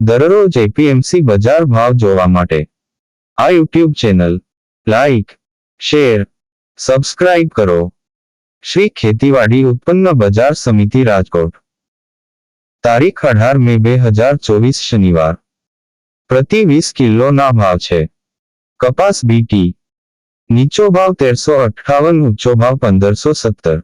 दररोज जेपीएमसी बाजार भाव જોવા માટે આ YouTube channel like share subscribe કરો શ્રી ખેતીવાડી ઉત્પન્ન બજાર સમિતિ રાજકોટ તારીખ 18 મે 2024 શનિવાર પ્રતિ 20 કિલોનો ભાવ છે કપાસ બીટી નીચો ભાવ 1358 ઉંચો ભાવ 1517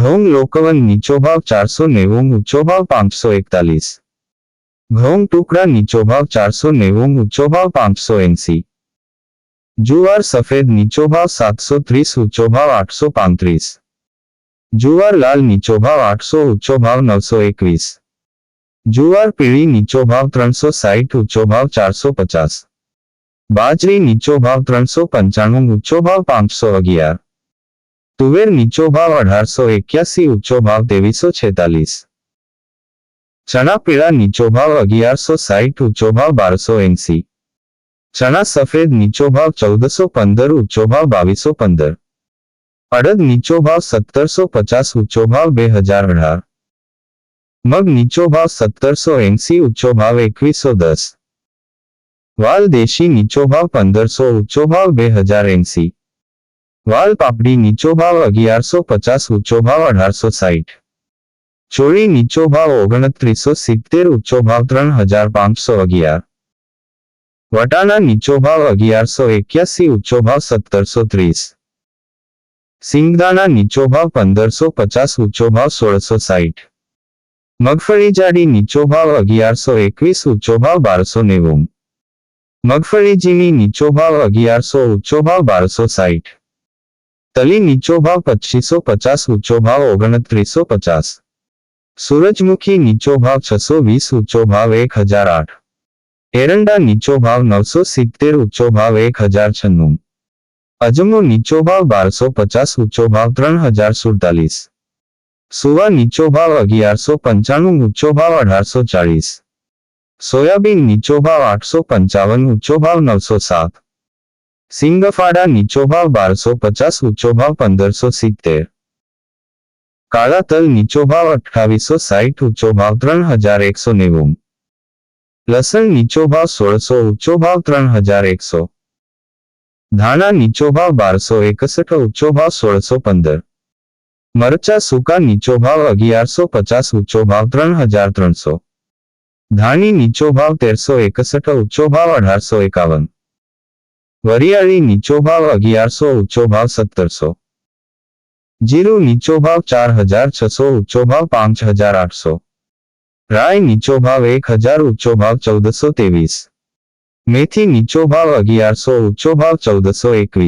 ઘઉં લોકવણ નીચો ભાવ 490 ઉંચો ભાવ 541 ઘઉં ટુકડા નીચો ભાવ ચારસો નેવું ઊંચો ભાવ પાંચસો એંસી જુવાર સફેદ નીચો ભાવ સાતસો ત્રીસ ઊંચો ભાવ આઠસો પાંત્રીસ જુવાર લાલ નીચો ભાવ આઠસો ઉચ્ચો ભાવ નવસો એકવીસ જુવાર પીળી નીચો ભાવ ત્રણસો સાહીઠ ઉચ્ચો ભાવ ચારસો પચાસ બાજરી નીચો ભાવ ત્રણસો પંચાણું ઊંચો ભાવ પાંચસો અગિયાર તુવેર નીચો ભાવ અઢારસો એક્યાસી ઊંચો ભાવ તેવીસો છેતાલીસ ચણા પીળા નીચો ભાવ અગિયારસો સાહીઠ ઊંચો ભાવ બારસો એંસી ચણા સફેદ નીચો ભાવ ચૌદસો પંદર ઊંચો ભાવ બાવીસો પંદર અડદ નીચો ભાવ સત્તરસો પચાસ ઊંચો ભાવ બે હજાર અઢાર મગ નીચો ભાવ સત્તરસો એંસી ઊંચો ભાવ એકવીસો દસ વાલ દેશી નીચો ભાવ પંદરસો ઊંચો ભાવ બે હજાર એંસી વાલ પાપડી નીચો ભાવ અગિયારસો પચાસ ઊંચો ભાવ અઢારસો સાહીઠ चोरी नीचो भाव ओगण त्रीसो सीतेर उच्चो भाव त्र हजार पांच सौ अगियार वटाणा नीचो भाव अगियारो एक उच्चो भाव सत्तरसो तीस सींगदाणा नीचो भाव पंदरसो पचास उच्चो भाव सोलसो साठ मगफली जाड़ी नीचो भाव अगियारो एक उच्चो भाव बारसो नेव मगफली जीनी नीचो भाव अगियारो उच्चो भाव बारसो साठ तली नीचो भाव पच्चीसो पचास उच्चो भाव ओगण त्रीसो पचास सूरजमुखी नीचो भाव छसो वीस उच्चो भाव एक हजार आठ एरंडा नीचो भाव नौ सौ सीतेर उच्चो भाव एक हजार छन्नु अजमो नीचो भाव बार सौ पचास उच्चो भाव त्रन हजार सुड़तालीस सुवा नीचो भाव अगियार सौ पंचाणु उच्चो भाव अठार सौ चालीस सोयाबीन नीचो भाव आठ सौ पंचावन उच्चो भाव नौ सौ सात सिंगफाड़ा नीचो भाव बार सौ पचास उच्चो भाव पंदर सौ सीतेर काला तल नीचो भाव अठावी सौ साठ उच्चो भाव त्र हजार एक सौ नेव लसन नीचो भाव सोलसो ऊंचो भाव त्र हजार एक सौ धाना नीचो भाव बार सौ एकसठ उच्चो भाव सोल सौ पंदर मरचा सूका नीचो भाव अगियार सौ पचास उच्चो भाव त्र हजार त्र सौ धानी नीचो भाव तेरसो एकसठ उच्चो भाव अठार सौ एकावन वरियाली नीचो भाव सौ उच्चो भाव सत्तर सौ जीरो नीचो भाव चार हजार छ सौ उच्चो भाव पांच हजार आठ सौ राय नीचो भाव एक हजार उच्चो भाव चौदह सौ तेवीस मेथी नीचो भाव अगियार सौ उच्चो भाव चौदह सौ एक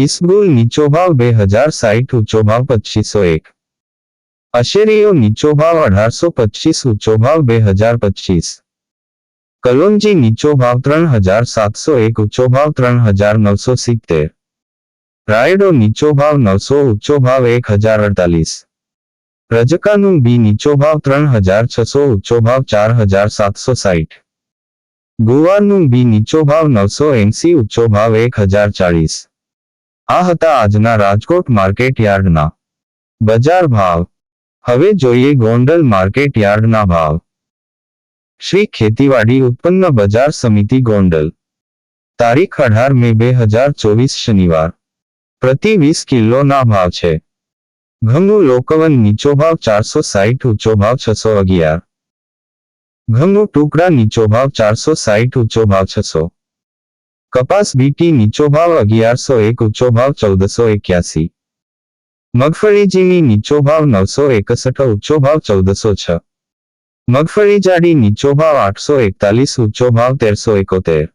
ईसबुल नीचो भाव बे हजार साठ उच्चो भाव पच्चीस सौ एक अशेरियो नीचो भाव अठार सौ पच्चीस उच्चो भाव बे हजार पच्चीस कलोंजी नीचो भाव त्रन हजार सात सौ एक उच्चो भाव त्रन हजार नौ सौ सीतेर રાયડો નીચો ભાવ નવસો ઉચ્ચો ભાવ એક હજાર અડતાલીસ રજકાનું બી નીચો ભાવ ત્રણ હજાર છસો ઉચ્ચો ભાવ ચાર હજાર સાતસો સાહીઠ ગોવાનું બી નીચો ભાવ નવસો એંસી ઊંચો ભાવ એક હજાર ચાળીસ આ હતા આજના રાજકોટ માર્કેટ યાર્ડના બજાર ભાવ હવે જોઈએ ગોંડલ માર્કેટ યાર્ડના ભાવ શ્રી ખેતીવાડી ઉત્પન્ન બજાર સમિતિ ગોંડલ તારીખ અઢાર મે બે હજાર ચોવીસ શનિવાર પ્રતિ વીસ કિલોના ભાવ છે ઘઉંનું લોકવન નીચો ભાવ ચારસો સાહીઠ ઊંચો ભાવ છસો અગિયાર ઘઉંનું ટુકડા નીચો ભાવ ચારસો સાહીઠ ઊંચો ભાવ છસો કપાસ બીટી નીચો ભાવ અગિયારસો એક ઊંચો ભાવ ચૌદસો એક્યાસી મગફળીજીની નીચો ભાવ નવસો એકસઠ ઊંચો ભાવ ચૌદસો છ મગફળી જાડી નીચો ભાવ આઠસો એકતાલીસ ઊંચો ભાવ તેરસો એકોતેર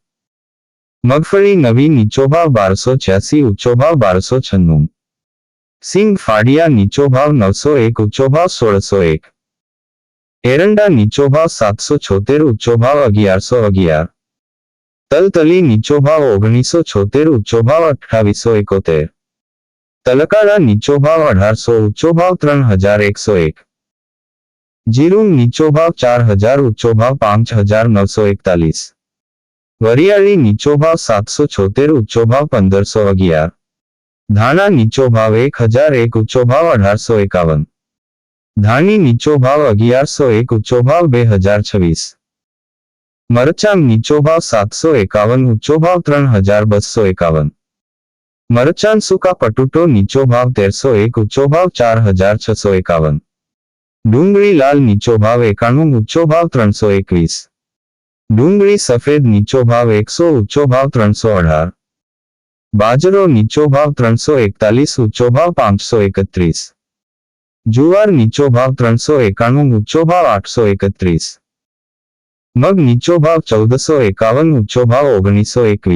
મગફળી નવી નીચોભાવ બારસો છ્યાસી ઊંચોભાવ બારસો છન્નું સિંગ ફાડિયા નીચોભાવ નવસો એક ઊંચોભાવ સોળસો એક એરંડા નીચોભાવ સાતસો છોતેર ઊંચોભાવ અગિયારસો અગિયાર તલતલી નીચોભાવ ઓગણીસો છોતેર ઊંચોભાવ અઠાવીસો એકોતેર તલકાડા નીચોભાવ અઢારસો ઊંચોભાવ ત્રણ હજાર એકસો એક જીરું નીચોભાવ ચાર હજાર ઊંચોભાવ પાંચ હજાર નવસો એકતાલીસ वरियाली नीचो भाव सात सौ छोतेर उच्चो भाव पंदर सौ अगियार धाना नीचो भाव एक हजार एक उच्चो भाव अठार सौ एकावन धानी नीचो भाव अगियार सौ एक उच्चो भाव बे हजार छवीस मरचाम नीचो भाव सात सौ एकावन उच्चो भाव त्रण हजार बसो एकावन मरचांग सुका पटुटो नीचो भाव तेरसो एक उच्चो भाव चार हजार छ सौ एकावन डूंगरी लाल नीचो भाव एकाणु उच्चो भाव त्रन सौ एकवीस डूंगी सफेद नीचो भाव एक सौ उच्चो भाव त्रो अठार बाजरो नीचो भाव त्रो एकतालीस उच्चो भाव पांच सौ एकत्रीस जुआर नीचो भाव त्रो एकाणु उच्चो भाव आठ सौ एकत्रीस मग नीचो भाव चौदह सौ एकावन उच्चो भाव ओगनीसो एक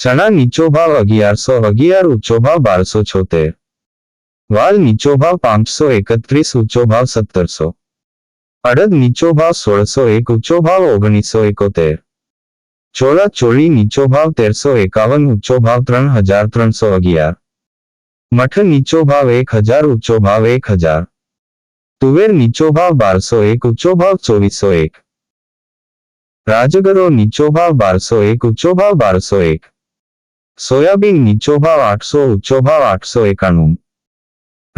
चना नीचो भाव अगियार सौ अगियार उच्चो भाव सौ छोतेर वाल नीचो भाव पांच सौ एकत्रीस उच्चो भाव सत्तर सौ अड़द नीचो भाव सोलसो एक उच्चो भाव ओगनीसो एकोतेर चोला चोरी नीचो भाव तेरसो एकावन उच्चो भाव त्रन हजार त्रन सौ अगियार मठ नीचो भाव एक हजार उच्चो भाव एक हजार तुवेर नीचो भाव बारसो एक उच्चो भाव चौबीसो एक राजगरो नीचो भाव बारसो एक उच्चो भाव बारसो एक सोयाबीन नीचो भाव आठ सौ उच्चो भाव आठ सौ एकाणु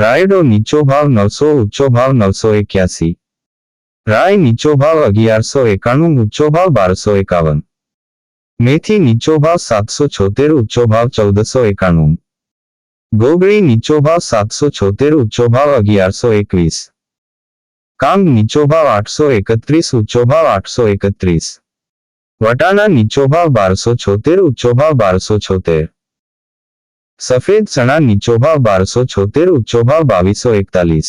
रायडो नीचो भाव नौ सौ उच्चो भाव नौ सौ इक्यासी રાય નીચો ભાવ અગિયારસો એકાણું ઊંચો ભાવ બારસો એકાવન મેથી નીચો ભાવ સાતસો છોતેર ઊંચો ભાવ ચૌદસો એકાણું ગોગળી નીચો ભાવ સાતસો છોતેર ઊંચો ભાવ અગિયારસો એકવીસ કામ નીચો ભાવ આઠસો એકત્રીસ ઊંચો ભાવ આઠસો એકત્રીસ વટાણા નીચો ભાવ બારસો છોતેર ઊંચો ભાવ બારસો છોતેર સફેદ ચણા નીચો ભાવ બારસો છોતેર ઊંચો ભાવ બાવીસો એકતાલીસ